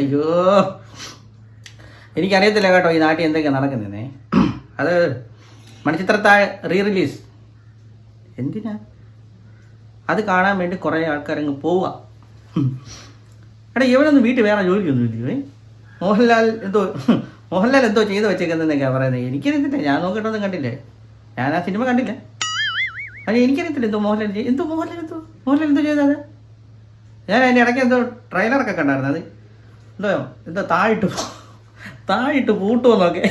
അയ്യോ. എനിക്കറിയത്തില്ല കേട്ടോ ഈ നാട്ടിൽ എന്തൊക്കെ നടക്കുന്നേ അത് മണിച്ചിത്രത്താഴ് റീ റിലീസ് എന്തിനാ? അത് കാണാൻ വേണ്ടി കുറേ ആൾക്കാരങ്ങ് പോവുക എടാ ഇവനൊന്നും വീട്ടിൽ വേറെ ജോലിയൊന്നും ഇല്ലയോ? മോഹൻലാൽ എന്തോ മോഹൻലാൽ എന്തോ ചെയ്ത് വെച്ചേക്കുന്നതെന്നൊക്കെയാ പറയുന്നത് എനിക്കറിയത്തില്ല. ഞാൻ നോക്കിയിട്ടൊന്നും കണ്ടില്ലേ? ഞാൻ ആ സിനിമ കണ്ടില്ല. അല്ല എനിക്കറിയത്തില്ല എന്തോ മോഹൻലാൽ എന്തോ മോഹൻലാൽ എന്തോ? മോഹൻലാൽ എന്തോ ചെയ്താൽ ഞാൻ അതിന്റെ ഇടയ്ക്ക് എന്തോ ട്രെയിലറൊക്കെ കണ്ടായിരുന്നു. അത് എന്തോ എന്താ താഴിട്ട് താഴിട്ട് പൂട്ടുമെന്നൊക്കെ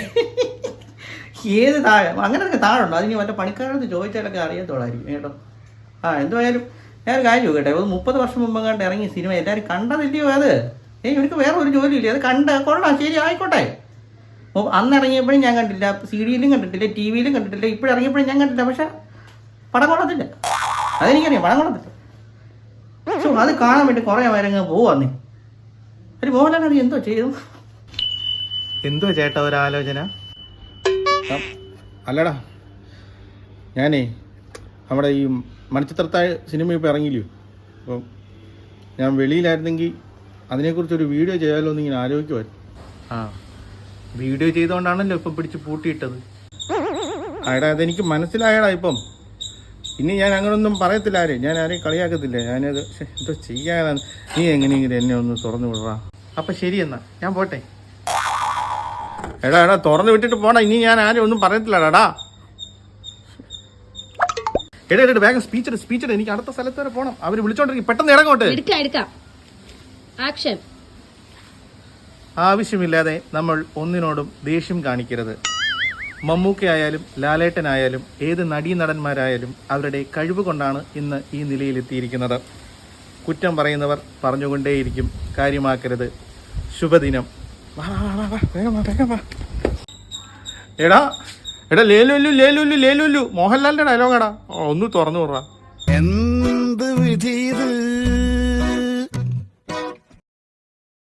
ഏത് താഴെ? അങ്ങനെയൊക്കെ താഴുണ്ടോ അതിന് മറ്റേ പണിക്കാരടുത്ത് ചോദിച്ചാലൊക്കെ അറിയത്തോളായിരിക്കും കേട്ടോ. ആ എന്തുവായാലും ഞാൻ കാര്യം ചോദിക്കട്ടെ? ഒരു മുപ്പത് വർഷം മുമ്പ് കണ്ട് ഇറങ്ങിയ സിനിമ എല്ലാവരും കണ്ടതില്ലയോ അത്? ഏ എനിക്ക് വേറെ ഒരു ജോലിയില്ല. അത് കണ്ട കൊള്ളാം. ശരി ആയിക്കോട്ടെ. അന്ന് ഇറങ്ങിയപ്പോഴും ഞാൻ കണ്ടില്ല സി ഡിയിലും കണ്ടിട്ടില്ല. ടി വിയിലും കണ്ടിട്ടില്ല. ഇപ്പോഴും ഇറങ്ങിയപ്പോഴും ഞാൻ കണ്ടില്ല പക്ഷേ പടം കൊള്ളത്തില്ല. അതെനിക്കറിയാം. പടം കൊള്ളത്തില്ല. അത് കാണാൻ വേണ്ടി കുറേ പേരങ്ങ് പോവാന്നേ ഒരു മോഹൻലാൽ അത് എന്തോ ചെയ്തു? എന്തോ ചേട്ടാ ഒരാലോചന അല്ലടാ. ഞാനേ നമ്മുടെ ഈ മണിച്ചിത്രത്താഴ് സിനിമ ഇപ്പോൾ ഇറങ്ങിയില്ലയോ അപ്പം ഞാൻ വെളിയിലായിരുന്നെങ്കിൽ അതിനെക്കുറിച്ചൊരു വീഡിയോ ചെയ്യാമല്ലോ എന്ന് ഇങ്ങനെ ആലോചിക്കുമായിരുന്നു ആ വീഡിയോ ചെയ്തുകൊണ്ടാണല്ലോ ഇപ്പം പിടിച്ച് പൂട്ടിയിട്ടത്. അയടാ അതെനിക്ക് മനസ്സിലായടാ ഇപ്പം. ഇനി ഞാൻ അങ്ങനൊന്നും പറയത്തില്ല ആരെയും ഞാൻ ആരെയും കളിയാക്കത്തില്ല. ഞാനത് എന്തോ ചെയ്യാനാണ്. നീ എങ്ങനെയെങ്കിലും എന്നെ ഒന്ന് തുറന്നു വിടറാ? അപ്പം ശരി എന്നാ. ഞാൻ പോട്ടെ. എടാ എടാ തുറന്നു വിട്ടിട്ട് പോടാ. ഇനി ഞാൻ ആരും ഒന്നും പറയത്തില്ലടാ എടാ. എടാ വേഗം സ്പീച്ചർ സ്പീച്ചർ എനിക്ക് അടുത്ത സ്ഥലത്ത് വരെ പോണം. അവർ വിളിച്ചോണ്ടിരിക്കും. പെട്ടെന്ന് ഇറങ്ങോട്ട് എടുക്കാം എടുക്കാം. ആക്ഷൻ. ആവശ്യമില്ലാതെ നമ്മൾ ഒന്നിനോടും ദേഷ്യം കാണിക്കരുത്. മമ്മൂക്കയായാലും ലാലേട്ടനായാലും ഏത് നടീനടന്മാരായാലും അവരുടെ കഴിവ് കൊണ്ടാണ് ഇന്ന് ഈ നിലയിലെത്തിയിരിക്കുന്നത്. കുറ്റം പറയുന്നവർ പറഞ്ഞുകൊണ്ടേയിരിക്കും. കാര്യമാക്കരുത്. ശുഭദിനം. എടാ എടാ മോഹൻലാലിന്റെ ഡയലോഗാടാ ഒന്ന് തുറന്നു വിടറാ. എന്ത് വിധി